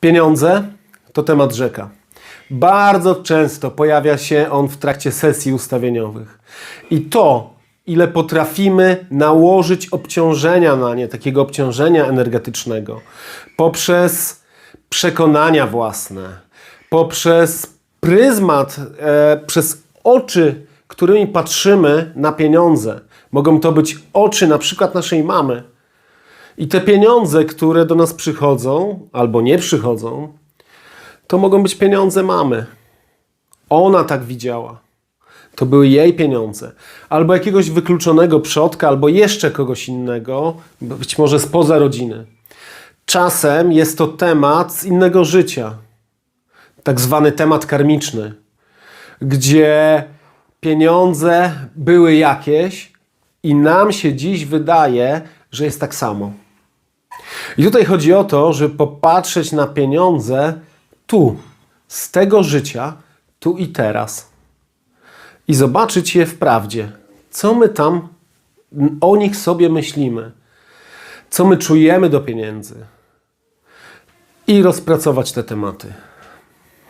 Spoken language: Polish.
Pieniądze to temat rzeka. Bardzo często pojawia się on w trakcie sesji ustawieniowych. I to, ile potrafimy nałożyć obciążenia na nie, takiego obciążenia energetycznego, poprzez przekonania własne, poprzez pryzmat, e, przez oczy, którymi patrzymy na pieniądze. Mogą to być oczy na przykład naszej mamy. I te pieniądze, które do nas przychodzą albo nie przychodzą, to mogą być pieniądze mamy. Ona tak widziała. To były jej pieniądze. Albo jakiegoś wykluczonego przodka, albo jeszcze kogoś innego, być może spoza rodziny. Czasem jest to temat z innego życia, tak zwany temat karmiczny, gdzie pieniądze były jakieś i nam się dziś wydaje, że jest tak samo. I tutaj chodzi o to, żeby popatrzeć na pieniądze tu, z tego życia, tu i teraz. I zobaczyć je w prawdzie. Co my tam o nich sobie myślimy, co my czujemy do pieniędzy. I rozpracować te tematy.